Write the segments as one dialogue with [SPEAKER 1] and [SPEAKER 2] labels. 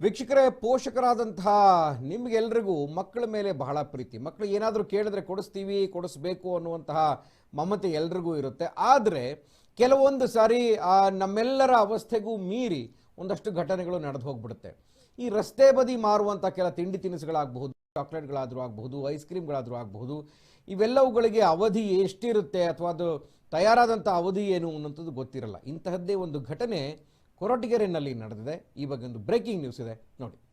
[SPEAKER 1] ವೀಕ್ಷಕರೇ, ಪೋಷಕರಾದಂತಹ ನಿಮಗೆಲ್ರಿಗೂ ಮಕ್ಕಳ ಮೇಲೆ ಬಹಳ ಪ್ರೀತಿ. ಮಕ್ಕಳು ಏನಾದರೂ ಕೇಳಿದ್ರೆ ಕೊಡಿಸ್ತೀವಿ, ಕೊಡಿಸ್ಬೇಕು ಅನ್ನುವಂತಹ ಮಮತೆ ಎಲ್ರಿಗೂ ಇರುತ್ತೆ. ಆದರೆ, ಕೆಲವೊಂದು ಸಾರಿ ನಮ್ಮೆಲ್ಲರ ಅವಸ್ಥೆಗೂ ಮೀರಿ ಒಂದಷ್ಟು ಘಟನೆಗಳು ನಡೆದು ಹೋಗ್ಬಿಡುತ್ತೆ. ಈ ರಸ್ತೆ ಬದಿ ಮಾರುವಂಥ ಕೆಲ ತಿಂಡಿ ತಿನಿಸುಗಳಾಗಬಹುದು, ಚಾಕ್ಲೇಟ್ಗಳಾದರೂ ಆಗಬಹುದು, ಐಸ್ ಕ್ರೀಮ್ಗಳಾದರೂ ಆಗಬಹುದು, ಇವೆಲ್ಲವುಗಳಿಗೆ ಅವಧಿ ಎಷ್ಟಿರುತ್ತೆ ಅಥವಾ ಅದು ತಯಾರಾದಂಥ ಅವಧಿ ಏನು ಅನ್ನೋಂಥದ್ದು ಗೊತ್ತಿರಲ್ಲ. ಇಂತಹದ್ದೇ ಒಂದು ಘಟನೆ ಕೊರಟಗೆರೆನಲ್ಲಿ ನಡೆದಿದೆ. ಈ ಬಗ್ಗೆ ಒಂದು ಬ್ರೇಕಿಂಗ್ ನ್ಯೂಸ್ ಇದೆ. ನೋಡಿ.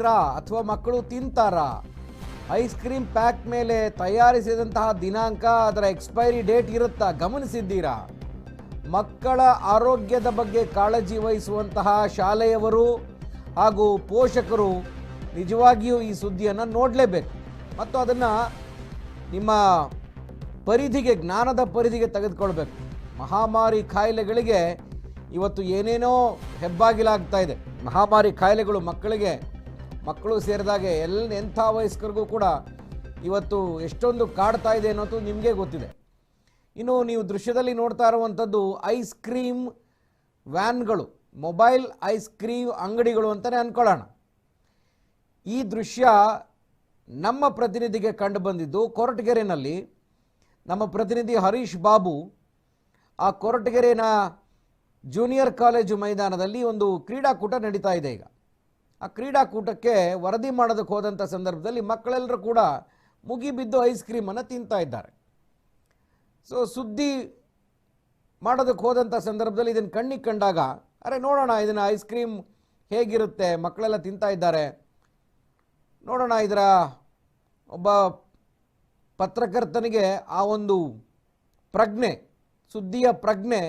[SPEAKER 1] ತಿಂತೀರಾ ಅಥವಾ ಮಕ್ಕಳು ತಿಂತಾರಾ? ಐಸ್ ಕ್ರೀಮ್ ಪ್ಯಾಕ್ ಮೇಲೆ ತಯಾರಿಸಿದಂತಹ ದಿನಾಂಕ ಅದರ ಎಕ್ಸ್ಪೈರಿ ಡೇಟ್ ಇರುತ್ತಾ? ಗಮನಿಸಿದ್ದೀರಾ? ಮಕ್ಕಳ ಆರೋಗ್ಯದ ಬಗ್ಗೆ ಕಾಳಜಿ ವಹಿಸುವಂತಹ ಶಾಲೆಯವರು ಹಾಗೂ ಪೋಷಕರು ನಿಜವಾಗಿಯೂ ಈ ಸುದ್ದಿಯನ್ನು ನೋಡಲೇಬೇಕು. ಮತ್ತು ಅದನ್ನು ನಿಮ್ಮ ಪರಿಧಿಗೆ, ಜ್ಞಾನದ ಪರಿಧಿಗೆ ತೆಗೆದುಕೊಳ್ಬೇಕು. ಮಹಾಮಾರಿ ಕಾಯಿಲೆಗಳಿಗೆ ಇವತ್ತು ಏನೇನೋ ಹೆಬ್ಬಾಗಿಲಾಗ್ತಾ ಇದೆ. ಮಹಾಮಾರಿ ಕಾಯಿಲೆಗಳು ಮಕ್ಕಳಿಗೆ ಮಕ್ಕಳು ಸೇರಿದಾಗೆ ಎಲ್ಲ ಎಂಥ ವಯಸ್ಕರಿಗೂ ಕೂಡ ಇವತ್ತು ಎಷ್ಟೊಂದು ಕಾಡ್ತಾ ಇದೆ ಅನ್ನೋದು ನಿಮಗೆ ಗೊತ್ತಿದೆ. ಇನ್ನು ನೀವು ದೃಶ್ಯದಲ್ಲಿ ನೋಡ್ತಾ ಇರುವಂಥದ್ದು ಐಸ್ ಕ್ರೀಮ್ ವ್ಯಾನ್ಗಳು, ಮೊಬೈಲ್ ಐಸ್ ಕ್ರೀಮ್ ಅಂಗಡಿಗಳು ಅಂತಲೇ ಅಂದ್ಕೊಳ್ಳೋಣ ಈ ದೃಶ್ಯ ನಮ್ಮ ಪ್ರತಿನಿಧಿಗೆ ಕಂಡು ಬಂದಿದ್ದು ಕೊರಟಗೆರೆನಲ್ಲಿ. ನಮ್ಮ ಪ್ರತಿನಿಧಿ ಹರೀಶ್ ಬಾಬು, ಆ ಕೊರಟಗೆರೆನ ಜೂನಿಯರ್ ಕಾಲೇಜು ಮೈದಾನದಲ್ಲಿ ಒಂದು ಕ್ರೀಡಾಕೂಟ ನಡೀತಾ ಇದೆ ಈಗ. ಆ ಕ್ರೀಡಾಕೂಟಕ್ಕೆ ವರದಿ ಮಾಡೋದಕ್ಕೆ ಹೋದಂಥ ಸಂದರ್ಭದಲ್ಲಿ ಮಕ್ಕಳೆಲ್ಲರೂ ಕೂಡ ಮುಗಿಬಿದ್ದು ಐಸ್ ಕ್ರೀಮನ್ನು ತಿಂತಾ ಇದ್ದಾರೆ. ಸೊ ಸುದ್ದಿ ಮಾಡೋದಕ್ಕೆ ಹೋದಂಥ ಸಂದರ್ಭದಲ್ಲಿ ಇದನ್ನು ಕಣ್ಣಿಗೆ ಕಂಡಾಗ, ಅರೆ ನೋಡೋಣ, ಇದನ್ನು ಐಸ್ ಕ್ರೀಮ್ ಹೇಗಿರುತ್ತೆ? ಮಕ್ಕಳೆಲ್ಲ ತಿಂತಾ ಇದ್ದಾರೆ. ನೋಡೋಣ, ಇದರ ಒಬ್ಬ ಪತ್ರಕರ್ತನಿಗೆ ಆ ಒಂದು ಪ್ರಜ್ಞೆ, ಸುದ್ದಿಯ ಪ್ರಜ್ಞೆ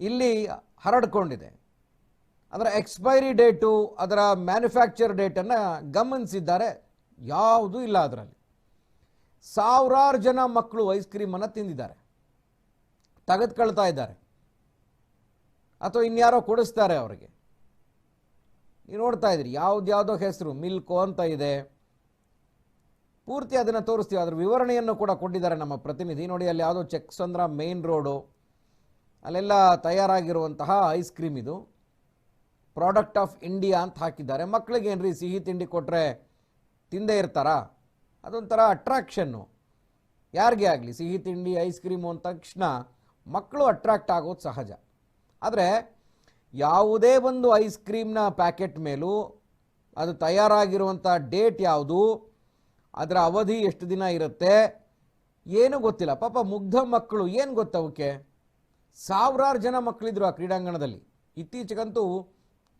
[SPEAKER 1] ಇಲ್ಲಿ ಹರಡ್ಕೊಂಡಿದೆ. ಅದರ ಎಕ್ಸ್ಪೈರಿ ಡೇಟು ಅದರ ಮ್ಯಾನುಫ್ಯಾಕ್ಚರ್ ಡೇಟನ್ನು ಗಮನಿಸಿದ್ದಾರೆ. ಯಾವುದೂ ಇಲ್ಲ ಅದರಲ್ಲಿ. ಸಾವಿರಾರು ಜನ ಮಕ್ಕಳು ಐಸ್ ಕ್ರೀಮನ್ನು ತಿಂದಿದ್ದಾರೆ. ತೆಗೆದುಕೊಳ್ತಾ ಇದ್ದಾರೆ. ಅಥವಾ ಇನ್ಯಾರೋ ಕೊಡಿಸ್ತಾರೆ ಅವರಿಗೆ. ನೀವು ನೋಡ್ತಾ ಇದ್ದೀರಿ, ಯಾವುದ್ಯಾವುದೋ ಹೆಸರು, ಮಿಲ್ಕು ಅಂತ ಇದೆ. ಪೂರ್ತಿ ಅದನ್ನು ತೋರಿಸ್ತೀವಿ. ಅದರ ವಿವರಣೆಯನ್ನು ಕೂಡ ಕೊಟ್ಟಿದ್ದಾರೆ ನಮ್ಮ ಪ್ರತಿನಿಧಿ. ನೋಡಿ, ಅಲ್ಲಿ ಯಾವುದೋ ಚೆಕ್ಸಂದ್ರ ಮೇನ್ ರೋಡು ಅಲ್ಲೆಲ್ಲ ತಯಾರಾಗಿರುವಂತಹ ಐಸ್ ಕ್ರೀಮ್ ಇದು. ಪ್ರಾಡಕ್ಟ್ ಆಫ್ ಇಂಡಿಯಾ ಅಂತ ಹಾಕಿದ್ದಾರೆ. ಮಕ್ಕಳಿಗೆ ಏನ್ರಿ ಸಿಹಿ ತಿಂಡಿ ಕೊಟ್ಟರೆ ತಿಂದೇ ಇರ್ತಾರಾ? ಅದೊಂಥರ ಅಟ್ರಾಕ್ಷನ್ನು ಯಾರಿಗೆ ಆಗಲಿ? ಸಿಹಿ ತಿಂಡಿ ಐಸ್ ಕ್ರೀಮು ಅಂದ ತಕ್ಷಣ ಮಕ್ಕಳು ಅಟ್ರಾಕ್ಟ್ ಆಗೋದು ಸಹಜ. ಆದರೆ ಯಾವುದೇ ಒಂದು ಐಸ್ ಕ್ರೀಮ್ನ ಪ್ಯಾಕೆಟ್ ಮೇಲೂ ಅದು ತಯಾರಾಗಿರುವಂಥ ಡೇಟ್ ಯಾವುದು? ಅದರ ಅವಧಿ ಎಷ್ಟು ದಿನ ಇರುತ್ತೆ? ಏನೂ ಗೊತ್ತಿಲ್ಲ. ಪಾಪ ಮುಗ್ಧ ಮಕ್ಕಳು ಏನು ಗೊತ್ತವಕ್ಕೆ ಸಾವಿರಾರು ಜನ ಮಕ್ಕಳಿದ್ರು ಆ ಕ್ರೀಡಾಂಗಣದಲ್ಲಿ. ಇತ್ತೀಚೆಗಂತೂ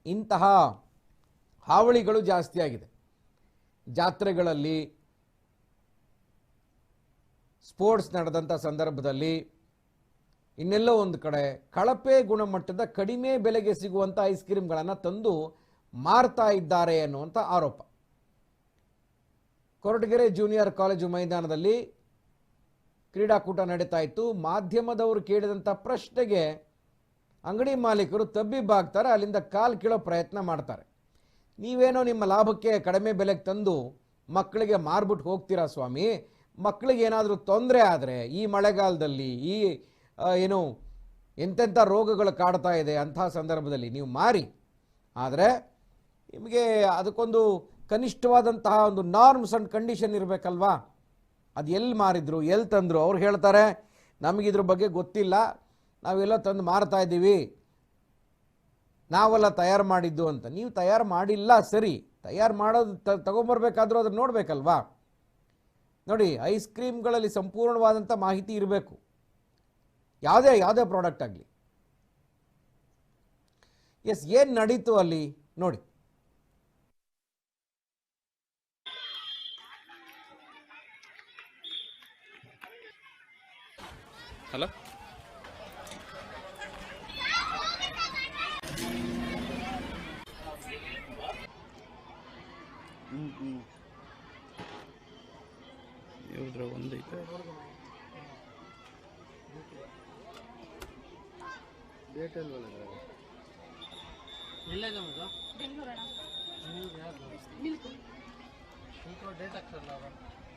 [SPEAKER 1] ಇಂತಹ ಹಾವಳಿಗಳು ಜಾಸ್ತಿಯಾಗಿದೆ ಜಾತ್ರೆಗಳಲ್ಲಿ ಸ್ಪೋರ್ಟ್ಸ್ ನಡೆದಂಥ ಸಂದರ್ಭದಲ್ಲಿ ಇನ್ನೆಲ್ಲೋ ಒಂದು ಕಡೆ ಕಳಪೆ ಗುಣಮಟ್ಟದ ಕಡಿಮೆ ಬೆಲೆಗೆ ಸಿಗುವಂಥ ಐಸ್ ಕ್ರೀಮ್ಗಳನ್ನು ತಂದು ಮಾರ್ತಾ ಇದ್ದಾರೆ ಅನ್ನುವಂಥ ಆರೋಪ. ಕೊರಟಗೆರೆ ಜೂನಿಯರ್ ಕಾಲೇಜು ಮೈದಾನದಲ್ಲಿ ಕ್ರೀಡಾಕೂಟ ನಡೀತಾ ಇತ್ತು. ಮಾಧ್ಯಮದವರು ಕೇಳಿದಂಥ ಪ್ರಶ್ನೆಗೆ ಅಂಗಡಿ ಮಾಲೀಕರು ತಬ್ಬಿಬ್ಬಾಗ್ತಾರೆ ಅಲ್ಲಿಂದ ಕಾಲು ಕೀಳೋ ಪ್ರಯತ್ನ ಮಾಡ್ತಾರೆ. ನೀವೇನೋ ನಿಮ್ಮ ಲಾಭಕ್ಕೆ ಕಡಿಮೆ ಬೆಲೆಗೆ ತಂದು ಮಕ್ಕಳಿಗೆ ಮಾರ್ಬಿಟ್ಟು ಹೋಗ್ತೀರಾ ಸ್ವಾಮಿ? ಮಕ್ಕಳಿಗೆ ಏನಾದರೂ ತೊಂದರೆ ಆದರೆ, ಈ ಮಳೆಗಾಲದಲ್ಲಿ, ಈ ಏನು, ಎಂತೆಂಥ ರೋಗಗಳು ಕಾಡ್ತಾ ಇದೆ ಅಂಥ ಸಂದರ್ಭದಲ್ಲಿ ನೀವು ಮಾರಿ. ಆದರೆ ನಿಮಗೆ ಅದಕ್ಕೊಂದು ಕನಿಷ್ಠವಾದಂತಹ ಒಂದು ನಾರ್ಮ್ಸ್ ಅಂಡ್ ಕಂಡೀಷನ್ ಇರಬೇಕಲ್ವಾ? ಅದು ಎಲ್ಲಿ ಮಾರಿದ್ರು ಎಲ್ಲಿ ತಂದರು? ಅವ್ರು ಹೇಳ್ತಾರೆ ನಮಗಿದ್ರ ಬಗ್ಗೆ ಗೊತ್ತಿಲ್ಲ ನಾವೆಲ್ಲ ತಂದು ಮಾರ್ತಾ ಇದ್ದೀವಿ. ನಾವೆಲ್ಲ ತಯಾರು ಮಾಡಿದ್ದು ಅಂತ. ನೀವು ತಯಾರು ಮಾಡಿಲ್ಲ, ಸರಿ. ತಯಾರು ಮಾಡೋದು ತ, ತಗೊಂಬರ್ಬೇಕಾದ್ರೂ ಅದನ್ನು ನೋಡಬೇಕಲ್ವಾ? ನೋಡಿ, ಐಸ್ ಕ್ರೀಮ್ಗಳಲ್ಲಿ ಸಂಪೂರ್ಣವಾದಂಥ ಮಾಹಿತಿ ಇರಬೇಕು. ಯಾವುದೇ ಯಾವುದೇ ಪ್ರಾಡಕ್ಟ್ ಆಗಲಿ. ಎಸ್, ಏನು ನಡೀತು ಅಲ್ಲಿ? ನೋಡಿ.
[SPEAKER 2] ಹಲೋ? ಇವ್ರ ಒಂದೈತೆ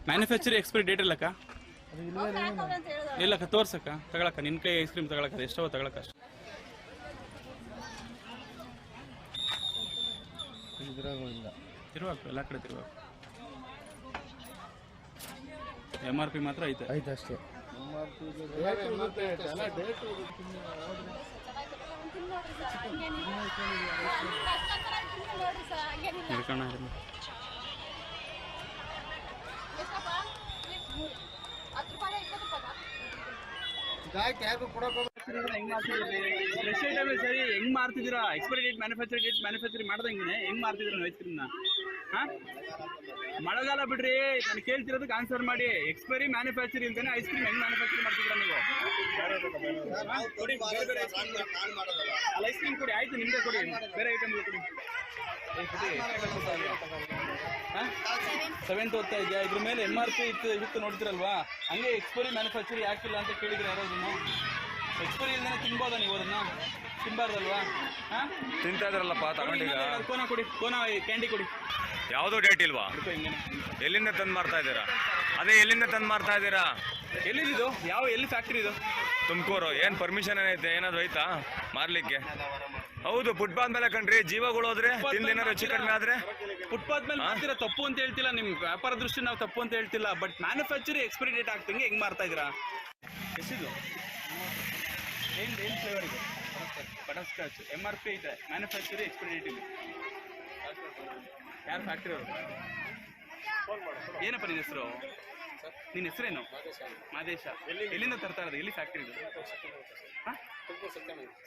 [SPEAKER 2] ಮ್ಯಾನುಫ್ಯಾಕ್ಚರ್ ಎಕ್ಸ್ಪೈರಿ ಡೇಟ್ ಇಲ್ಲಕ್ಕ? ಇಲ್ಲಕ್ಕ ತೋರ್ಸಕ್ಕ. ತಗೊಳಕ್ಕ ನಿನ್ ಕೈ ಐಸ್ ಕ್ರೀಮ್ ತಗೊಳಕ್ಕ ಎಷ್ಟೋ ತಗೊಳಕ್ಕ ಅಷ್ಟು. ತಿರುವಾಕು ಎಲ್ಲ ಕಡೆ ತಿರುವಾಕು. ಎಂ ಆರ್ ಪಿ ಮಾತ್ರ ಐತೆ.
[SPEAKER 3] ಐತೆ
[SPEAKER 2] ಹಿಡ್ಕೋಣ ಇರ್ಲಿ. ಫ್ರೆಶ್ ಐಟಮ್ ಸರಿ ಹೆಂಗ್ ಮಾರ್ತಿದೀರಾ expiry date manufacture date manufacturing ಮಾಡ್ದಂಗೆ ಹೆಂಗ್ ಮಾರ್ತಿದೀರಾ ಐಸ್ ಕ್ರೀಮ್ನ? ಮಳೆಗಾಲ ಬಿಡ್ರಿ ನಾನು ಕೇಳ್ತಿರೋದಕ್ಕೆ ಆನ್ಸರ್ ಮಾಡಿ. ಎಕ್ಸ್ಪೈರಿ ಮ್ಯಾನುಫ್ಯಾಕ್ಚರ್ ಇಲ್ದೇನೆ ಐಸ್ ಕ್ರೀಮ್ ಹೆಂಗ್ ಮ್ಯಾನುಫ್ಯಾಕ್ಚರ್ ಮಾಡ್ತಿದ್ರ ನೀವು. ಅಲ್ಲ ಐಸ್ ಕ್ರೀಮ್ ಕೊಡಿ ಆಯ್ತು ನಿಮ್ದೇ ಕೊಡಿ. ಬೇರೆ ಐಟಮ್ ಕೊಡಿ. ಸೆವೆಂತ್ ಓದ್ತಾ ಇದೆಯಾ ಇದ್ರ ಮೇಲೆ ಎಂ ಆರ್ ಪಿ ಇತ್ತು ಇತ್ತು ನೋಡ್ತಿರಲ್ವಾ? ಹಂಗೆ ಎಕ್ಸ್ಪೈರಿ ಮ್ಯಾನುಫ್ಯಾಕ್ಚರ್ ಯಾಕಿಲ್ಲ ಅಂತ ಕೇಳಿದ್ರೆ ಯಾರಾದ್ರೂ ಎಕ್ಸ್ಪೈರಿ ಇಲ್ದೇನೆ ತಿನ್ಬೋದಾ ನೀವು ಅದನ್ನ? ತಿನ್ಬಾರ್ದಲ್ವಾ? ಹಾ?
[SPEAKER 4] ತಿಂತಾ ಇದ್ರಲ್ಲಪ್ಪ ತಗೊಂಡಿಲ್ಲ
[SPEAKER 2] ಕೋನ ಕೊಡಿ ಕೋನ ಕ್ಯಾಂಡಿ ಕೊಡಿ.
[SPEAKER 4] ಯಾವುದೋ ಡೇಟ್ ಇಲ್ವಾ? ಎಲ್ಲಿಂದ ತಂದು ಮಾಡ್ತಾ ಇದ್ದೀರಾ? ಅದೇ ಎಲ್ಲಿಂದ ತಂದು ಮಾಡ್ತಾ ಇದ್ದೀರಾ?
[SPEAKER 2] ಎಲ್ಲಿದು ಯಾವ ಎಲ್ಲಿ ಫ್ಯಾಕ್ಟ್ರಿ ಇದು?
[SPEAKER 4] ತುಮಕೂರು. ಏನು ಪರ್ಮಿಷನ್ ಏನೈತೆ? ಏನಾದ್ರು ಐತಾ ಮಾರ್ಲಿಕ್ಕೆ? ಹೌದು ಫುಟ್ಪಾತ್ ಮೇಲೆ ಕಣ್ರಿ. ಜೀವಗಳು ಹೋದ್ರೆ ತಿಂದೇನಾದ್ರು ಹೆಚ್ಚು ಕಡಿಮೆ ಆದ್ರೆ?
[SPEAKER 2] ಫುಟ್ಪಾತ್ ಮೇಲೆ ಮಾಡ್ತೀರಾ ತಪ್ಪು ಅಂತ ಹೇಳ್ತಿಲ್ಲ ನಿಮ್ ವ್ಯಾಪಾರ ದೃಷ್ಟಿ ನಾವು ತಪ್ಪು ಅಂತ ಹೇಳ್ತಿಲ್ಲ ಬಟ್ ಮ್ಯಾನುಫ್ಯಾಕ್ಚರಿಂಗ್ ಎಕ್ಸ್ಪೈರಿ ಡೇಟ್ ಆಗ್ತಂಗೆ ಹೆಂಗ್ ಮಾರ್ತಾ ಇದೀರಾ ಎಷ್ಟಿದು? ಏನ್ ಏನ್ ಫ್ಲೇವರ್ ಇದೆ? Butterscotch M R P ಐತೆ. ಮ್ಯಾನುಫ್ಯಾಕ್ಚರಿ ಎಕ್ಸ್ಪೈರಿ ಡೇಟ್ ಇದೆ ಯಾರು ಫ್ಯಾಕ್ಟ್ರಿ ಅವರು? ಏನಪ್ಪ ನಿನ್ನ ಹೆಸರು? ನಿನ್ನ ಹೆಸರೇನು? ಮಾದೇಶ. ಎಲ್ಲಿಂದ ತರ್ತಾ ಇರೋದು? ಎಲ್ಲಿ ಫ್ಯಾಕ್ಟ್ರಿ ಇದು?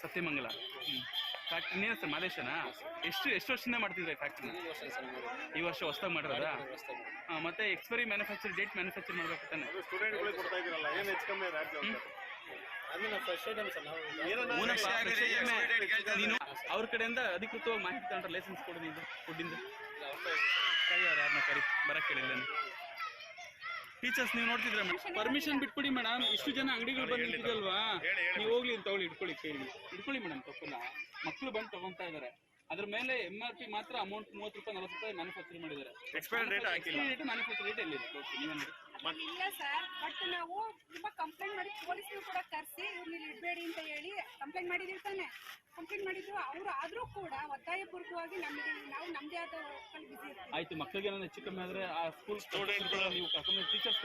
[SPEAKER 2] ಸತ್ಯಮಂಗಲ. ಫ್ಯಾಕ್ಟ್ರಿ ನೀನು ಸರ್ ಮಾದೇಶನಾ? ಎಷ್ಟು ಎಷ್ಟು ವರ್ಷದಿಂದ ಮಾಡ್ತಿದ್ರೆ ಫ್ಯಾಕ್ಟ್ರಿ ಈ ವರ್ಷ ಹೊಸ್ದಾಗಿ ಮಾಡಿರೋದಾ? ಹಾಂ ಮತ್ತೆ ಎಕ್ಸ್ಪೈರಿ ಮ್ಯಾನುಫ್ಯಾಕ್ಚರ್ ಡೇಟ್ ಮ್ಯಾನುಫ್ಯಾಕ್ಚರ್ ಮಾಡ್ಬೇಕು ತಾನೆ. ಅವ್ರ ಕಡೆಯಿಂದ ಅಧಿಕೃತವಾಗಿ ಮಾಹಿತಿ ತಗೊಂಡ್ರೆ ಲೈಸೆನ್ಸ್ ಕೊಡು ನೀನು ಫುಡ್ಡಿಂದ ಯಾರನ್ನ ಕರಿ? ಬರಕ್ಕೆ ಟೀಚರ್ಸ್ ನೀವು ನೋಡ್ತಿದ್ರ ಪರ್ಮಿಷನ್ ಬಿಟ್ಬಿಡಿ ಮೇಡಮ್. ಇಷ್ಟು ಜನ ಅಂಗಡಿಗಳು ಬಂದು ನಿಂತಿದಲ್ವಾ? ನೀವು ಹೋಗ್ಲಿ ಅಂತ ತಗೊಳ್ಳಿ ಇಟ್ಕೊಳ್ಳಿ ಕೇಳಿ. ಇಟ್ಕೊಳ್ಳಿ ಮೇಡಮ್ ತಪ್ಪಲ್ಲ. ಮಕ್ಕಳು ಬಂದು ತಗೊಂತಾ ಇದಾರೆ. ಅದ್ರ ಮೇಲೆ ಎಂ ಆರ್ ಪಿ ಮಾತ್ರ ಅಮೌಂಟ್ ಮೂವತ್ತು ರೂಪಾಯಿ ನಲವತ್ತು ರೂಪಾಯಿ ಮ್ಯಾನುಫ್ಯಾಕ್ಚರ್ ಮಾಡಿದ್ದಾರೆ.
[SPEAKER 4] ಎಕ್ಸ್ಪೈರ್.
[SPEAKER 2] ರೇಟ್ ಮ್ಯಾನುಫ್ಯಾಕ್ಚರ್ ರೇಟ್ ಎಲ್ಲಿದೆ? ನೀವೇನು
[SPEAKER 5] ಇಲ್ಲ ಸರ್ ಬಟ್ ನಾವು ತುಂಬಾ ಕಂಪ್ಲೇಂಟ್ ಮಾಡಿ ಪೊಲೀಸ್ರು ಕೂಡ ಕರೆಸಿ ಇವ್ರನ್ನ ಇಲ್ಲಿ ಇಡಬೇಡಿ ಅಂತ ಹೇಳಿ ಕಂಪ್ಲೇಂಟ್ ಮಾಡಿದೀವಿ ತಾನೆ. ಕಂಪ್ಲೇಂಟ್ ಮಾಡಿದ್ರು ಅವ್ರು ಆದ್ರೂ ಕೂಡ ಒತ್ತಾಯಪೂರ್ವಕವಾಗಿ ನಮಗೆ ನಾವು ನಮ್ದೇ ಆದ ವರ್ಕಲ್ಲಿ ಬಿಸಿ
[SPEAKER 2] ಆಯ್ತು ಮಕ್ಕಳಿಗೆ ಏನಾದ್ರು ಹೆಚ್ಚು ಕಮ್ಮಿ ಆದ್ರೆ ಆ ಸ್ಕೂಲ್ ಸ್ಟೂಡೆಂಟ್ಗಳು ನೀವು ಕರ್ಕೊಂಡು ಟೀಚರ್ಸ್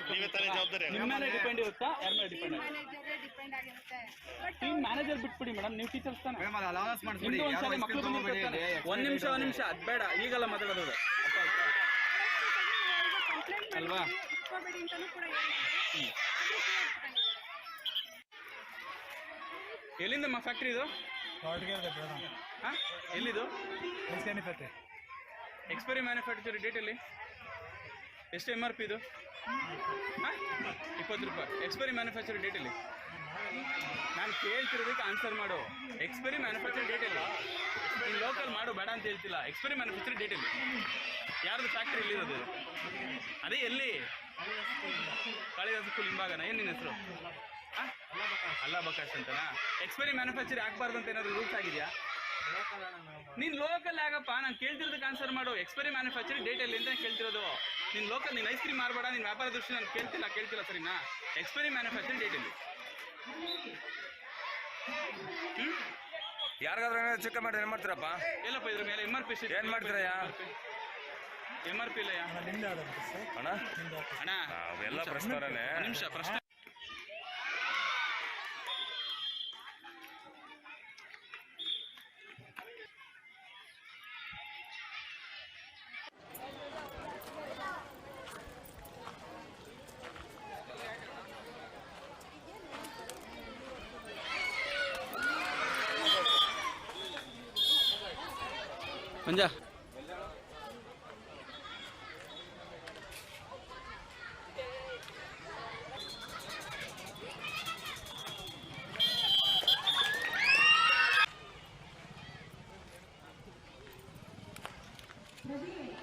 [SPEAKER 2] ನಿಮ್ಮ ಮೇಲೆ ಡಿಪೆಂಡ್ ಇರುತ್ತಾ? ಯಾರ ಮೇಲೆ ಡಿಪೆಂಡ್
[SPEAKER 5] ಮ್ಯಾನೇಜರೇ ಡಿಪೆಂಡ್ ಆಗಿರುತ್ತೆ. ಬಟ್
[SPEAKER 2] ಟೀಮ್ ಮ್ಯಾನೇಜರ್ ಬಿಟ್ಬಿಡಿ ಮೇಡಮ್ ನೀವು ಟೀಚರ್ಸ್ ತಾನೆ. ನಿಮ್ದು ಒಂದ್ ಶಾಲೆ ಮಕ್ಕಳು ಬಂದಿರ್ತಾರೆ ಒಂದ್ ನಿಮಿಷ ಒಂದ್ ನಿಮಿಷ ಅದ್ ಬೇಡ ಈಗಲ್ಲ ಮಾತಾಡೋದು. ಅಲ್ವಾ?
[SPEAKER 5] ಇಟ್ಕೋಬೇಡಿ ಅಂತಾನೂ ಕೂಡ.
[SPEAKER 2] ಎಲ್ಲಿಂದಮ್ಮ ಫ್ಯಾಕ್ಟ್ರಿ ಇದು? ಹಾ? ಎಲ್ಲಿದು? ಎಕ್ಸ್ಪೈರಿ ಮ್ಯಾನುಫ್ಯಾಕ್ಚರ್ ಡೇಟ್ ಎಲ್ಲಿ? ಎಷ್ಟು ಎಂ ಆರ್ ಪಿ ಇದು? ಹಾ? ಇಪ್ಪತ್ತು ರೂಪಾಯಿ. ಎಕ್ಸ್ಪೈರಿ ಮ್ಯಾನುಫ್ಯಾಕ್ಚರ್ ಡೇಟ್ ಎಲ್ಲಿ? ನಾನು ಕೇಳ್ತಿರೋದಕ್ಕೆ ಆನ್ಸರ್ ಮಾಡು. ಎಕ್ಸ್ಪೈರಿ ಮ್ಯಾನುಫ್ಯಾಕ್ಚರ್ ಡೇಟ್ ಇಲ್ಲ. ನೀನು ಲೋಕಲ್ ಮಾಡು, ಬೇಡ ಅಂತ ಹೇಳ್ತಿಲ್ಲ. ಎಕ್ಸ್ಪೈರಿ ಮ್ಯಾನುಫ್ಯಾಕ್ಚರ್ ಡೇಟ್ ಇಲ್ಲ. ಯಾರ್ದು ಫ್ಯಾಕ್ಟ್ರಿ ಎಲ್ಲಿರೋದು ಅದೇ ಎಲ್ಲಿ? ಕಾಳಿದಾಸ ಸ್ಕೂಲ್ ಹಿಂಭಾಗನ. ಏನು ನಿನ್ನ ಹೆಸರು? ಅಲ್ಲ ಬಕಾಶ್ ಅಂತನಾ? ಎಕ್ಸ್ಪೈರಿ ಮ್ಯಾನುಫ್ಯಾಕ್ಚರ್ ಆಗಬಾರ್ದು ಅಂತ ಏನಾದ್ರು ರೂಲ್ಸ್ ಆಗಿದೆಯಾ? ನೀನು ಲೋಕಲ್ ಆಗಪ್ಪ. ನಾನು ಕೇಳ್ತಿರೋದಕ್ಕೆ ಆನ್ಸರ್ ಮಾಡು. ಎಕ್ಸ್ಪೈರಿ ಮ್ಯಾನುಫ್ಯಾಕ್ಚರಿಂಗ್ ಡೇಟ್ ಎಲ್ಲಿ ಅಂತ ಕೇಳ್ತಿರೋದು. ನಿನ್ನ ಲೋಕಲ್ ನೀನು ಐಸ್ ಕ್ರೀಮ್ ಮಾರ್ಬೇಡ. ನಿನ್ನ ವ್ಯಾಪಾರ ದೃಷ್ಟಿ ನಾನು ಕೇಳ್ತಿಲ್ಲ ಕೇಳ್ತಿಲ್ಲ ಸರಿನಾ? ಎಕ್ಸ್ಪೈರಿ ಮ್ಯಾನುಫ್ಯಾಕ್ಚರಿಂಗ್ ಡೇಟ್ ಎಲ್ಲಿ?
[SPEAKER 4] ಯಾರಿಗಾದ್ರೂ ಚೆಕ್ ಕಮ್ಮಿ ಮಾಡಿದ್ರೆ ಏನ್ ಮಾಡ್ತೀರಪ್ಪ?
[SPEAKER 2] ಎಲ್ಲಪ್ಪ ಇದ್ರ ಮೇಲೆ ಎಂ ಆರ್ ಪಿ
[SPEAKER 4] ಏನ್ ಮಾಡ್ತೀರಯ್ಯ?
[SPEAKER 2] ಎಂ ಆರ್ ಪಿ ಇಲ್ಲ
[SPEAKER 4] ಅಣ್ಣ
[SPEAKER 2] ಅಣ್ಣ?
[SPEAKER 4] ಅವೆಲ್ಲ ಪ್ರಶ್ನೆ
[SPEAKER 2] ಒಂದ್ ನಿಮಿಷ ಪ್ರಶ್ನೆ ಮಂಜ ಹಲೋ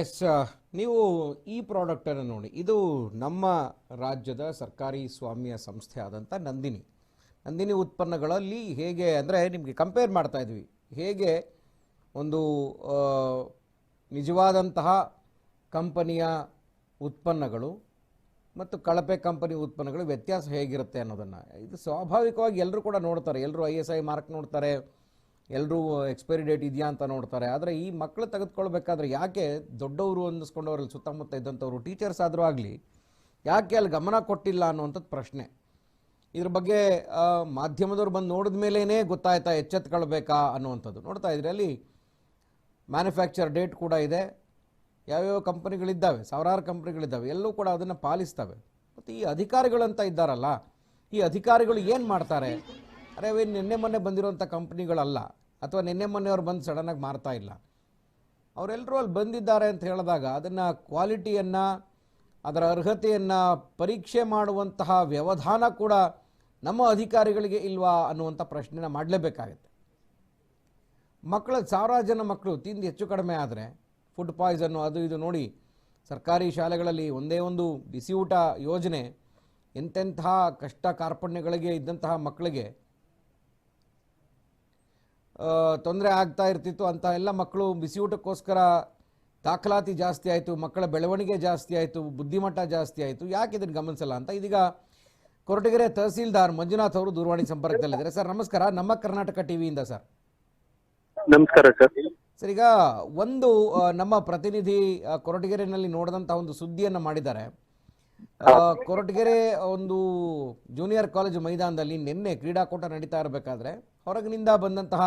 [SPEAKER 1] ಎಸ್ ನೀವು ಈ ಪ್ರಾಡಕ್ಟನ್ನು ನೋಡಿ. ಇದು ನಮ್ಮ ರಾಜ್ಯದ ಸರ್ಕಾರಿ ಸ್ವಾಮ್ಯ ಸಂಸ್ಥೆ ಆದಂಥ ನಂದಿನಿ. ನಂದಿನಿ ಉತ್ಪನ್ನಗಳಲ್ಲಿ ಹೇಗೆ ಅಂದರೆ ನಿಮಗೆ ಕಂಪೇರ್ ಮಾಡ್ತಾ ಇದ್ವಿ. ಹೇಗೆ ಒಂದು ನಿಜವಾದಂತಹ ಕಂಪನಿಯ ಉತ್ಪನ್ನಗಳು ಮತ್ತು ಕಳಪೆ ಕಂಪನಿ ಉತ್ಪನ್ನಗಳು ವ್ಯತ್ಯಾಸ ಹೇಗಿರುತ್ತೆ ಅನ್ನೋದನ್ನು. ಇದು ಸ್ವಾಭಾವಿಕವಾಗಿ ಎಲ್ಲರೂ ಕೂಡ ನೋಡ್ತಾರೆ. ಎಲ್ಲರೂ ಐ ಎಸ್ ಐ ಮಾರ್ಕ್ ನೋಡ್ತಾರೆ. ಎಲ್ಲರೂ ಎಕ್ಸ್ಪೈರಿ ಡೇಟ್ ಇದೆಯಾ ಅಂತ ನೋಡ್ತಾರೆ. ಆದರೆ ಈ ಮಕ್ಕಳು ತೆಗೆದುಕೊಳ್ಬೇಕಾದ್ರೆ ಯಾಕೆ ದೊಡ್ಡವರು ಅನ್ನಿಸ್ಕೊಂಡವ್ರಲ್ಲಿ ಸುತ್ತಮುತ್ತ ಇದ್ದಂಥವ್ರು ಟೀಚರ್ಸ್ ಆದರೂ ಆಗಲಿ, ಯಾಕೆ ಅಲ್ಲಿ ಗಮನ ಕೊಟ್ಟಿಲ್ಲ ಅನ್ನುವಂಥದ್ದು ಪ್ರಶ್ನೆ. ಇದ್ರ ಬಗ್ಗೆ ಮಾಧ್ಯಮದವ್ರು ಬಂದು ನೋಡಿದ ಮೇಲೇ ಗೊತ್ತಾಯ್ತಾ ಎಚ್ಚೆತ್ಕೊಳ್ಬೇಕಾ ಅನ್ನುವಂಥದ್ದು. ನೋಡ್ತಾ ಇದ್ರೆ, ಅಲ್ಲಿ ಮ್ಯಾನುಫ್ಯಾಕ್ಚರ್ ಡೇಟ್ ಕೂಡ ಇದೆ. ಯಾವ್ಯಾವ ಕಂಪ್ನಿಗಳಿದ್ದಾವೆ, ಸಾವಿರಾರು ಕಂಪ್ನಿಗಳಿದ್ದಾವೆ, ಎಲ್ಲೂ ಕೂಡ ಅದನ್ನು ಪಾಲಿಸ್ತವೆ. ಮತ್ತು ಈ ಅಧಿಕಾರಿಗಳಂತ ಇದ್ದಾರಲ್ಲ, ಈ ಅಧಿಕಾರಿಗಳು ಏನು ಮಾಡ್ತಾರೆ? ಅರೆ ಅವೇನು ನಿನ್ನೆ ಮೊನ್ನೆ ಬಂದಿರೋಂಥ ಕಂಪ್ನಿಗಳಲ್ಲ, ಅಥವಾ ನಿನ್ನೆ ಮೊನ್ನೆ ಅವ್ರು ಬಂದು ಸಡನ್ನಾಗಿ ಮಾರ್ತಾ ಇಲ್ಲ. ಅವರೆಲ್ಲರೂ ಅಲ್ಲಿ ಬಂದಿದ್ದಾರೆ ಅಂತ ಹೇಳಿದಾಗ ಅದನ್ನು ಕ್ವಾಲಿಟಿಯನ್ನು ಅದರ ಅರ್ಹತೆಯನ್ನು ಪರೀಕ್ಷೆ ಮಾಡುವಂತಹ ವ್ಯವಧಾನ ಕೂಡ ನಮ್ಮ ಅಧಿಕಾರಿಗಳಿಗೆ ಇಲ್ವಾ ಅನ್ನುವಂಥ ಪ್ರಶ್ನೆನ ಮಾಡಲೇಬೇಕಾಗತ್ತೆ. ಮಕ್ಕಳ, ಸಾವಿರಾರು ಜನ ಮಕ್ಕಳು ತಿಂದು ಹೆಚ್ಚು ಕಡಿಮೆ ಆದರೆ ಫುಡ್ ಪಾಯ್ಸನ್ನು ಅದು ಇದು ನೋಡಿ ಸರ್ಕಾರಿ ಶಾಲೆಗಳಲ್ಲಿ ಒಂದೇ ಒಂದು ಬಿಸಿ ಊಟ ಯೋಜನೆ, ಎಂತೆಂತಹ ಕಷ್ಟ ಕಾರ್ಪಣ್ಯಗಳಿಗೆ ಇದ್ದಂತಹ ಮಕ್ಕಳಿಗೆ ತೊಂದರೆ ಆಗ್ತಾ ಇರ್ತಿತ್ತು ಅಂತ ಎಲ್ಲ ಮಕ್ಕಳು ಬಿಸಿ ಊಟಕ್ಕೋಸ್ಕರ ದಾಖಲಾತಿ ಜಾಸ್ತಿ ಆಯಿತು ಮಕ್ಕಳ ಬೆಳವಣಿಗೆ ಜಾಸ್ತಿ ಆಯಿತು ಬುದ್ಧಿಮಟ್ಟ ಜಾಸ್ತಿ ಆಯಿತು. ಯಾಕೆ ಇದನ್ನು ಗಮನಿಸಲ್ಲ ಅಂತ ಇದೀಗ ಕೊರಟಗೆರೆ ತಹಸೀಲ್ದಾರ್ ಮಂಜುನಾಥ್ ಅವರು ದೂರವಾಣಿ ಸಂಪರ್ಕದಲ್ಲಿದ್ದಾರೆ. ಸರ್ ನಮಸ್ಕಾರ. ನಮ್ಮ ಕರ್ನಾಟಕ ಟಿವಿಯಿಂದ ಸರ್.
[SPEAKER 3] ನಮಸ್ಕಾರ ಸರ್.
[SPEAKER 1] ಸರ್ ಈಗ ಒಂದು ನಮ್ಮ ಪ್ರತಿನಿಧಿ ಕೊರಟಿಗೆರೆಯಲ್ಲಿ ಕೊರಟಗೆರೆನಲ್ಲಿ ನೋಡಿದಂಥ ಒಂದು ಸುದ್ದಿಯನ್ನು ಮಾಡಿದ್ದಾರೆ. ಕೊರಟಗೆರೆ ಒಂದು ಜೂನಿಯರ್ ಕಾಲೇಜು ಮೈದಾನದಲ್ಲಿ ನಿನ್ನೆ ಕ್ರೀಡಾಕೂಟ ನಡೀತಾ ಇರಬೇಕಾದ್ರೆ ಹೊರಗಿನಿಂದ ಬಂದಂತಹ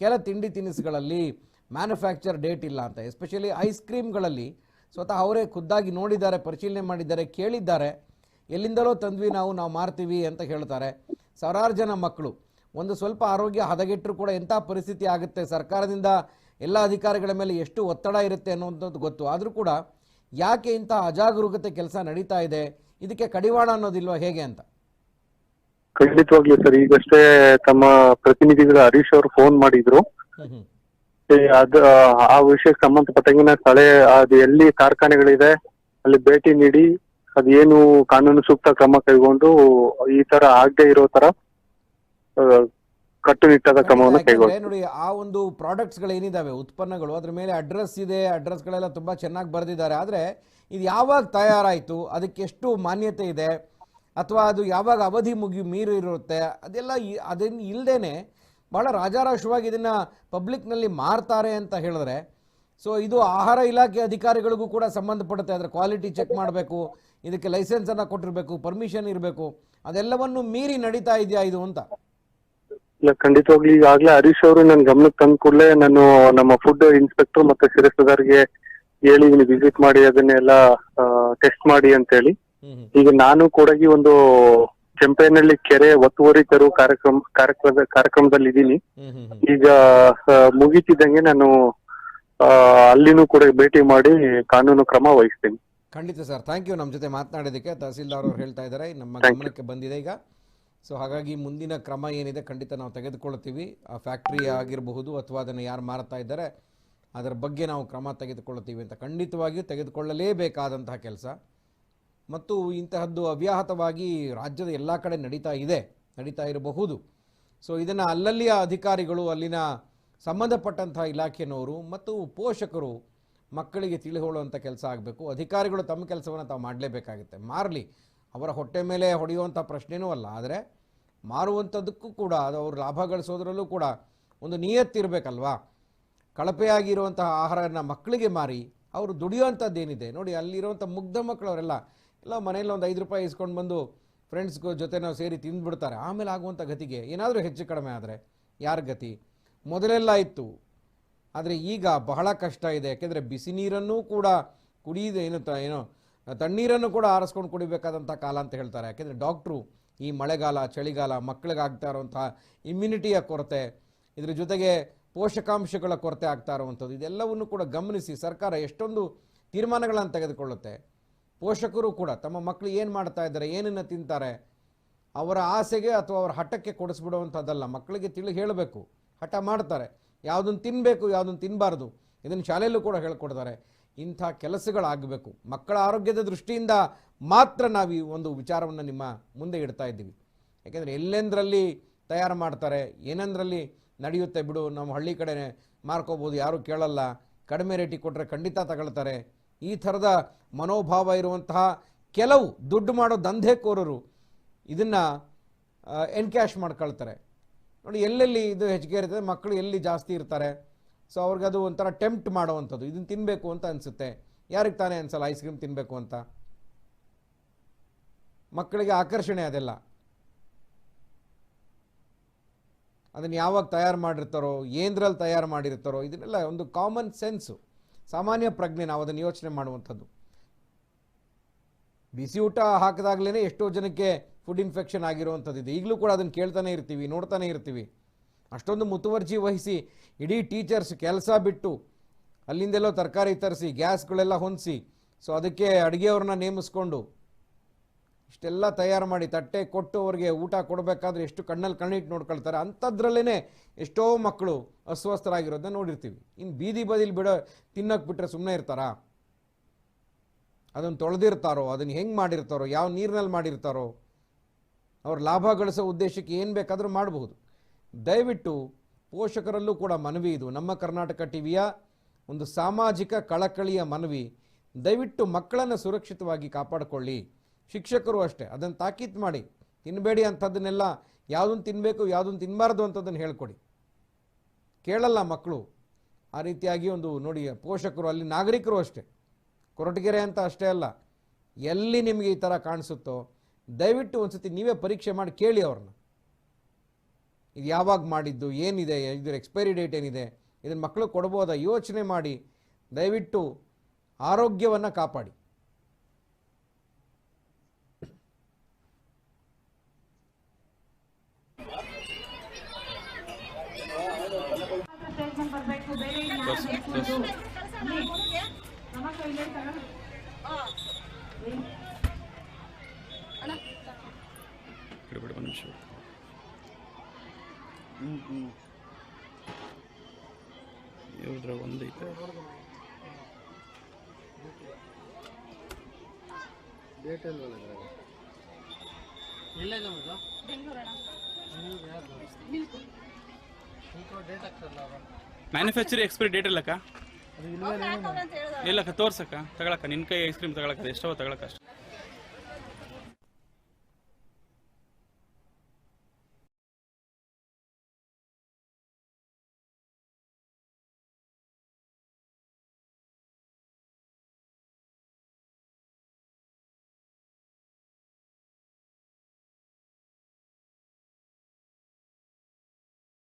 [SPEAKER 1] ಕೆಲ ತಿಂಡಿ ತಿನಿಸುಗಳಲ್ಲಿ ಮ್ಯಾನುಫ್ಯಾಕ್ಚರ್ ಡೇಟ್ ಇಲ್ಲ ಅಂತ ಎಸ್ಪೆಷಲಿ ಐಸ್ ಕ್ರೀಮ್ಗಳಲ್ಲಿ ಸ್ವತಃ ಅವರೇ ಖುದ್ದಾಗಿ ನೋಡಿದ್ದಾರೆ ಪರಿಶೀಲನೆ ಮಾಡಿದ್ದಾರೆ ಕೇಳಿದ್ದಾರೆ. ಎಲ್ಲಿಂದಲೋ ತಂದ್ವಿ ನಾವು ನಾವು ಮಾರ್ತೀವಿ ಅಂತ ಹೇಳ್ತಾರೆ. ಸಾವಿರಾರು ಜನ ಮಕ್ಕಳು. ಒಂದು ಸ್ವಲ್ಪ ಆರೋಗ್ಯ ಹದಗೆಟ್ಟರು ಕೂಡ ಎಂಥ ಪರಿಸ್ಥಿತಿ ಆಗುತ್ತೆ? ಸರ್ಕಾರದಿಂದ ಎಲ್ಲ ಅಧಿಕಾರಿಗಳ ಮೇಲೆ ಎಷ್ಟು ಒತ್ತಡ ಇರುತ್ತೆ ಅನ್ನುವಂಥದ್ದು ಗೊತ್ತು. ಆದರೂ ಕೂಡ ಯಾಕೆ ಇಂಥ ಅಜಾಗರೂಕತೆ ಕೆಲಸ ನಡೀತಾ ಇದೆ? ಇದಕ್ಕೆ ಕಡಿವಾಣ ಅನ್ನೋದಿಲ್ವಾ ಹೇಗೆ ಅಂತ?
[SPEAKER 3] ಖಂಡಿತವಾಗ್ಲೂ ಸರ್. ಈಗಷ್ಟೇ ತಮ್ಮ ಪ್ರತಿನಿಧಿಗಳು ಹರೀಶ್ ಅವರು ಫೋನ್ ಮಾಡಿದ್ರು. ಅದ ಆ ವಿಷಯಕ್ಕೆ ಸಂಬಂಧಪಟ್ಟಂಗಿನ ಸ್ಥಳ ಅದು ಎಲ್ಲಿ ಕಾರ್ಖಾನೆಗಳಿದೆ ಅಲ್ಲಿ ಭೇಟಿ ನೀಡಿ ಅದೇನು ಕಾನೂನು ಸೂಕ್ತ ಕ್ರಮ ಕೈಗೊಂಡು ಈ ತರ ಆಗದೆ ಇರೋ ತರ ಕಟ್ಟುನಿಟ್ಟಾದ ಕ್ರಮವನ್ನು ಕೈಗೊಳ್ಳಿ.
[SPEAKER 1] ನೋಡಿ ಆ ಒಂದು ಪ್ರಾಡಕ್ಟ್ಸ್ಗಳು ಏನಿದಾವೆ ಉತ್ಪನ್ನಗಳು ಅದ್ರ ಮೇಲೆ ಅಡ್ರೆಸ್ ಇದೆ ಅಡ್ರೆಸ್ ಗಳೆಲ್ಲ ತುಂಬಾ ಚೆನ್ನಾಗಿ ಬರೆದಿದ್ದಾರೆ. ಆದ್ರೆ ಇದು ಯಾವಾಗ ತಯಾರಾಯಿತು ಅದಕ್ಕೆ ಎಷ್ಟು ಮಾನ್ಯತೆ ಇದೆ ಅಥವಾ ಅದು ಯಾವಾಗ ಅವಧಿ ಮುಗಿ ಮೀರಿರುತ್ತೆ ಅದೆಲ್ಲ ಅದನ್ನ ಅದನ್ನು ಬಹಳ ರಾಜಾರಾಶವಾಗಿ ಇದನ್ನ ಪಬ್ಲಿಕ್ನಲ್ಲಿ ಮಾರ್ತಾರೆ ಅಂತ ಹೇಳಿದ್ರೆ ಸೊ ಇದು ಆಹಾರ ಇಲಾಖೆ ಅಧಿಕಾರಿಗಳಿಗೂ ಕೂಡ ಸಂಬಂಧಪಡುತ್ತೆ. ಅದರ ಕ್ವಾಲಿಟಿ ಚೆಕ್ ಮಾಡಬೇಕು ಇದಕ್ಕೆ ಲೈಸೆನ್ಸ್ ಅನ್ನ ಕೊಟ್ಟಿರಬೇಕು ಪರ್ಮಿಷನ್ ಇರಬೇಕು ಅದೆಲ್ಲವನ್ನು ಮೀರಿ ನಡೀತಾ ಇದೆಯಾ ಇದು ಅಂತ?
[SPEAKER 3] ಇಲ್ಲ ಖಂಡಿತವಾಗ್ಲಿ ಈಗಾಗ್ಲೇ ಹರೀಶ್ ಅವರು ನನ್ನ ಗಮನಕ್ಕೆ ತಂದ ಕೂಡಲೇ ನಾನು ನಮ್ಮ ಫುಡ್ ಇನ್ಸ್ಪೆಕ್ಟರ್ ಮತ್ತೆ ಶಿರಸ್ತದಾರ್ಗೆ ಹೇಳಿ ವಿಸಿಟ್ ಮಾಡಿ ಅದನ್ನೆಲ್ಲ ಟೆಸ್ಟ್ ಮಾಡಿ ಅಂತ ಹೇಳಿ ಈಗ ನಾನು ಕೂಡಗಿ ಒಂದು ಕೆಂಪೇನಹಳ್ಳಿ ಕೆರೆ ಒತ್ತುವರಿ ತರುವ ಕಾರ್ಯಕ್ರಮ ಕಾರ್ಯಕ್ರಮದ ಕಾರ್ಯಕ್ರಮದಲ್ಲಿ ಇದ್ದೀನಿ. ಈಗ ಮುಗಿತಿದ್ದಂಗೆ ನಾನು ಅಲ್ಲಿನೂ ಕೂಡ ಭೇಟಿ ಮಾಡಿ ಕಾನೂನು ಕ್ರಮ ವಹಿಸ್ತೀನಿ.
[SPEAKER 1] ಖಂಡಿತ ಸರ್ ಥ್ಯಾಂಕ್ ಯು ನಮ್ಮ ಜೊತೆ ಮಾತನಾಡಿದ್ದಕ್ಕೆ ತಹಸೀಲ್ದಾರ್ ಅವರು ಹೇಳ್ತಾ ಇದ್ದಾರೆ. ನಮ್ಮ ಗಮನಕ್ಕೆ ಬಂದಿದೆ ಈಗ. ಸೊ ಹಾಗಾಗಿ ಮುಂದಿನ ಕ್ರಮ ಏನಿದೆ ಖಂಡಿತ ನಾವು ತೆಗೆದುಕೊಳ್ತೀವಿ ಆ ಫ್ಯಾಕ್ಟ್ರಿ ಆಗಿರಬಹುದು ಅಥವಾ ಅದನ್ನು ಯಾರು ಮಾರ್ತಾ ಇದ್ದಾರೆ, ಅದರ ಬಗ್ಗೆ ನಾವು ಕ್ರಮ ತೆಗೆದುಕೊಳ್ಳುತ್ತೀವಿ ಅಂತ ಖಂಡಿತವಾಗಿಯೂ ತೆಗೆದುಕೊಳ್ಳಲೇಬೇಕಾದಂತಹ ಕೆಲಸ. ಮತ್ತು ಇಂತಹದ್ದು ಅವ್ಯಾಹತವಾಗಿ ರಾಜ್ಯದ ಎಲ್ಲ ಕಡೆ ನಡೀತಾ ಇದೆ, ನಡೀತಾ ಇರಬಹುದು. ಸೊ ಇದನ್ನು ಅಲ್ಲಲ್ಲಿಯ ಅಧಿಕಾರಿಗಳು, ಅಲ್ಲಿನ ಸಂಬಂಧಪಟ್ಟಂತಹ ಇಲಾಖೆನವರು ಮತ್ತು ಪೋಷಕರು ಮಕ್ಕಳಿಗೆ ತಿಳಿ ಹೇಳುವಂಥ ಕೆಲಸ ಆಗಬೇಕು. ಅಧಿಕಾರಿಗಳು ತಮ್ಮ ಕೆಲಸವನ್ನು ತಾವು ಮಾಡಲೇಬೇಕಾಗುತ್ತೆ. ಮಾರಲಿ. ಅವರ ಹೊಟ್ಟೆ ಮೇಲೆ ಹೊಡೆಯುವಂಥ ಪ್ರಶ್ನೆನೂ ಅಲ್ಲ. ಆದರೆ ಮಾರುವಂಥದ್ದಕ್ಕೂ ಕೂಡ, ಅದು ಅವರು ಲಾಭ ಗಳಿಸೋದ್ರಲ್ಲೂ ಕೂಡ ಒಂದು ನಿಯತ್ತಿರಬೇಕಲ್ವಾ ಕಳಪೆಯಾಗಿರುವಂತಹ ಆಹಾರನ ಮಕ್ಕಳಿಗೆ ಮಾರಿ ಅವರು ದುಡಿಯುವಂಥದ್ದೇನಿದೆ. ನೋಡಿ, ಅಲ್ಲಿರುವಂಥ ಮುಗ್ಧ ಮಕ್ಕಳವರೆಲ್ಲ ಎಲ್ಲ ಮನೆಯಲ್ಲಿ ಒಂದು ಐದು ರೂಪಾಯಿ ಇಸ್ಕೊಂಡು ಬಂದು ಫ್ರೆಂಡ್ಸ್ ಜೊತೆ ನಾವು ಸೇರಿ ತಿಂದುಬಿಡ್ತಾರೆ. ಆಮೇಲೆ ಆಗುವಂಥ ಗತಿಗೆ ಏನಾದರೂ ಹೆಚ್ಚು ಕಡಿಮೆ ಆದರೆ ಯಾರ ಗತಿ? ಮೊದಲೆಲ್ಲ ಇತ್ತು. ಆದರೆ ಈಗ ಬಹಳ ಕಷ್ಟ ಇದೆ. ಯಾಕೆಂದರೆ ಬಿಸಿ ನೀರನ್ನೂ ಕೂಡ ಕುಡಿಯದೆ ಏನಂತ ಏನೋ ತಣ್ಣೀರನ್ನು ಕೂಡ ಆರಿಸ್ಕೊಂಡು ಕುಡಿಬೇಕಾದಂಥ ಕಾಲ ಅಂತ ಹೇಳ್ತಾರೆ. ಯಾಕೆಂದರೆ ಡಾಕ್ಟ್ರು ಈ ಮಳೆಗಾಲ, ಚಳಿಗಾಲ ಮಕ್ಕಳಿಗಾಗ್ತಾ ಇರುವಂತಹ ಇಮ್ಯುನಿಟಿಯ ಕೊರತೆ, ಇದರ ಜೊತೆಗೆ ಪೋಷಕಾಂಶಗಳ ಕೊರತೆ ಆಗ್ತಾ ಇರುವಂಥದ್ದು, ಇದೆಲ್ಲವನ್ನು ಕೂಡ ಗಮನಿಸಿ ಸರ್ಕಾರ ಎಷ್ಟೊಂದು ತೀರ್ಮಾನಗಳನ್ನು ತೆಗೆದುಕೊಳ್ಳುತ್ತೆ. ಪೋಷಕರು ಕೂಡ ತಮ್ಮ ಮಕ್ಕಳು ಏನು ಮಾಡ್ತಾ ಇದ್ದಾರೆ, ಏನನ್ನು ತಿಂತಾರೆ, ಅವರ ಆಸೆಗೆ ಅಥವಾ ಅವರ ಹಠಕ್ಕೆ ಕೊಡಿಸ್ಬಿಡುವಂಥದ್ದಲ್ಲ, ಮಕ್ಕಳಿಗೆ ತಿಳಿ ಹೇಳಬೇಕು. ಹಠ ಮಾಡ್ತಾರೆ. ಯಾವುದನ್ನು ತಿನ್ನಬೇಕು ಯಾವುದನ್ನು ತಿನ್ನಬಾರ್ದು ಇದನ್ನು ಶಾಲೆಯಲ್ಲೂ ಕೂಡ ಹೇಳ್ಕೊಡ್ತಾರೆ. ಇಂಥ ಕೆಲಸಗಳಾಗಬೇಕು. ಮಕ್ಕಳ ಆರೋಗ್ಯದ ದೃಷ್ಟಿಯಿಂದ ಮಾತ್ರ ನಾವು ಈ ಒಂದು ವಿಚಾರವನ್ನು ನಿಮ್ಮ ಮುಂದೆ ಇಡ್ತಾ ಇದ್ದೀವಿ. ಯಾಕೆಂದರೆ ಎಲ್ಲೆಂದರಲ್ಲಿ ತಯಾರು ಮಾಡ್ತಾರೆ, ಏನಂದ್ರಲ್ಲಿ ನಡೆಯುತ್ತೆ ಬಿಡು, ನಮ್ಮ ಹಳ್ಳಿ ಕಡೆ ಮಾರ್ಕೋಬೋದು, ಯಾರೂ ಕೇಳಲ್ಲ. ಕಡಿಮೆ ರೇಟಿಗೆ ಕೊಟ್ಟರೆ ಖಂಡಿತ ತಗೊಳ್ತಾರೆ. ಈ ಥರದ ಮನೋಭಾವ ಇರುವಂತಹ ಕೆಲವು ದುಡ್ಡು ಮಾಡೋ ದಂಧೆಕೋರರು ಇದನ್ನು ಎನ್ಕ್ಯಾಶ್ ಮಾಡ್ಕೊಳ್ತಾರೆ. ನೋಡಿ, ಎಲ್ಲೆಲ್ಲಿ ಇದು ಹೆಚ್ಚಿಗೆ ಇರ್ತದೆ, ಮಕ್ಕಳು ಎಲ್ಲಿ ಜಾಸ್ತಿ ಇರ್ತಾರೆ? ಸೊ ಅವ್ರಿಗೆ ಅದು ಒಂಥರ ಟೆಂಪ್ಟ್ ಮಾಡುವಂಥದ್ದು. ಇದನ್ನು ತಿನ್ನಬೇಕು ಅಂತ ಅನಿಸುತ್ತೆ. ಯಾರಿಗೆ ತಾನೇ ಅನ್ಸಲ್ಲ ಐಸ್ ಕ್ರೀಮ್ ತಿನ್ನಬೇಕು ಅಂತ? ಮಕ್ಕಳಿಗೆ ಆಕರ್ಷಣೆ ಅದೆಲ್ಲ. ಅದನ್ನು ಯಾವಾಗ ತಯಾರು ಮಾಡಿರ್ತಾರೋ ಏನ್ರಲ್ಲಿ ತಯಾರು ಮಾಡಿರ್ತಾರೋ, ಇದನ್ನೆಲ್ಲ ಒಂದು ಕಾಮನ್ ಸೆನ್ಸು ಸಾಮಾನ್ಯ ಪ್ರಜ್ಞೆ ನಾವು ಅದನ್ನು ಯೋಚನೆ ಮಾಡುವಂಥದ್ದು. ಬಿಸಿ ಊಟ ಹಾಕಿದಾಗಲೇ ಎಷ್ಟೋ ಜನಕ್ಕೆ ಫುಡ್ ಇನ್ಫೆಕ್ಷನ್ ಆಗಿರುವಂಥದ್ದು ಇದೆ ಈಗಲೂ ಕೂಡ ಅದನ್ನು ಕೇಳ್ತಾನೆ ಇರ್ತೀವಿ, ನೋಡ್ತಾನೆ ಇರ್ತೀವಿ. ಅಷ್ಟೊಂದು ಮುತುವರ್ಜಿ ವಹಿಸಿ ಇಡೀ ಟೀಚರ್ಸ್ ಕೆಲಸ ಬಿಟ್ಟು ಅಲ್ಲಿಂದೆಲ್ಲೋ ತರಕಾರಿ ತರಿಸಿ ಗ್ಯಾಸ್ಗಳೆಲ್ಲ ಹೊಂದಿಸಿ ಸೊ ಅದಕ್ಕೆ ಅಡುಗೆಯವ್ರನ್ನ ನೇಮಿಸ್ಕೊಂಡು ಇಷ್ಟೆಲ್ಲ ತಯಾರು ಮಾಡಿ ತಟ್ಟೆ ಕೊಟ್ಟು ಅವ್ರಿಗೆ ಊಟ ಕೊಡಬೇಕಾದ್ರೆ ಎಷ್ಟು ಕಣ್ಣಲ್ಲಿ ಕಣ್ಣಿಟ್ಟು ನೋಡ್ಕೊಳ್ತಾರೆ. ಅಂಥದ್ರಲ್ಲೇ ಎಷ್ಟೋ ಮಕ್ಕಳು ಅಸ್ವಸ್ಥರಾಗಿರೋದನ್ನ ನೋಡಿರ್ತೀವಿ. ಇನ್ನು ಬೀದಿ ಬದಿಲಿ ಬಿಡೋ, ತಿನ್ನೋಕೆ ಬಿಟ್ಟರೆ ಸುಮ್ಮನೆ ಇರ್ತಾರಾ? ಅದನ್ನು ತೊಳೆದಿರ್ತಾರೋ? ಅದನ್ನು ಹೆಂಗೆ ಮಾಡಿರ್ತಾರೋ? ಯಾವ ನೀರಿನಲ್ಲಿ ಮಾಡಿರ್ತಾರೋ? ಅವ್ರು ಲಾಭ ಗಳಿಸೋ ಉದ್ದೇಶಕ್ಕೆ ಏನು ಬೇಕಾದರೂ ಮಾಡಬಹುದು. ದಯವಿಟ್ಟು ಪೋಷಕರಲ್ಲೂ ಕೂಡ ಮನವಿ ಇದು. ನಮ್ಮ ಕರ್ನಾಟಕ ಟಿವಿಯ ಒಂದು ಸಾಮಾಜಿಕ ಕಳಕಳಿಯ ಮನವಿ. ದಯವಿಟ್ಟು ಮಕ್ಕಳನ್ನು ಸುರಕ್ಷಿತವಾಗಿ ಕಾಪಾಡಿಕೊಳ್ಳಿ. ಶಿಕ್ಷಕರು ಅಷ್ಟೇ. ಅದನ್ನು ತಾಕೀತು ಮಾಡಿ. ತಿನ್ನಬೇಡಿ ಅಂಥದ್ದನ್ನೆಲ್ಲ ಯಾವುದನ್ನು ತಿನ್ನಬೇಕು ಯಾವುದನ್ನು ತಿನ್ನಬಾರ್ದು ಅಂಥದ್ದನ್ನು ಹೇಳ್ಕೊಡಿ. ಕೇಳಲ್ಲ ಮಕ್ಕಳು. ಆ ರೀತಿಯಾಗಿ ಒಂದು ನೋಡಿ, ಪೋಷಕರು ಅಲ್ಲಿ ನಾಗರಿಕರು ಅಷ್ಟೇ. ಕೊರಟಗೆರೆ ಅಂತ ಅಷ್ಟೇ ಅಲ್ಲ. ಎಲ್ಲಿ ನಿಮಗೆ ಈ ಥರ ಕಾಣಿಸುತ್ತೋ, ದಯವಿಟ್ಟು ಒಂದು ಸತಿ ನೀವೇ ಪರೀಕ್ಷೆ ಮಾಡಿ ಕೇಳಿ ಅವ್ರನ್ನ. ಇದು ಯಾವಾಗ ಮಾಡಿದ್ದು, ಏನಿದೆ, ಇದ್ರ ಎಕ್ಸ್ಪೈರಿ ಡೇಟ್ ಏನಿದೆ, ಇದನ್ನು ಮಕ್ಕಳು ಕೊಡ್ಬೋದಾ ಯೋಚನೆ ಮಾಡಿ. ದಯವಿಟ್ಟು ಆರೋಗ್ಯವನ್ನು ಕಾಪಾಡಿ
[SPEAKER 6] ಸ್ಟೇಟ್ಮೆಂಟ್ ಬರಬೇಕು ಬೇರೆ
[SPEAKER 2] ತೋರ್ಸು, ತೋರ್ಸು.
[SPEAKER 6] ನಮ್ಮ ಕೈಲೇ ತಗೊಂಡು
[SPEAKER 2] ಬಿಡು ಬಿಡು ಒಂದು ನಿಮಿಷ ಇವ್ರದ್ರ ಒಂದೈತೆ ಮ್ಯಾನುಫ್ಯಾಕ್ಚರಿಂಗ್ ಎಕ್ಸ್ಪೈರಿ ಡೇಟ್ ಇಲ್ಲಕ್ಕ ಇಲ್ಲಕ್ಕ ತೋರ್ಸಕ್ಕ. ತಗೊಳಕ್ಕ ನಿನ್ ಕೈ ಐಸ್ ಕ್ರೀಮ್ ತಗೊಳಕ್ಕ ಎಷ್ಟೋ ತಗೊಳಕ್ಕ ಅಷ್ಟೇ.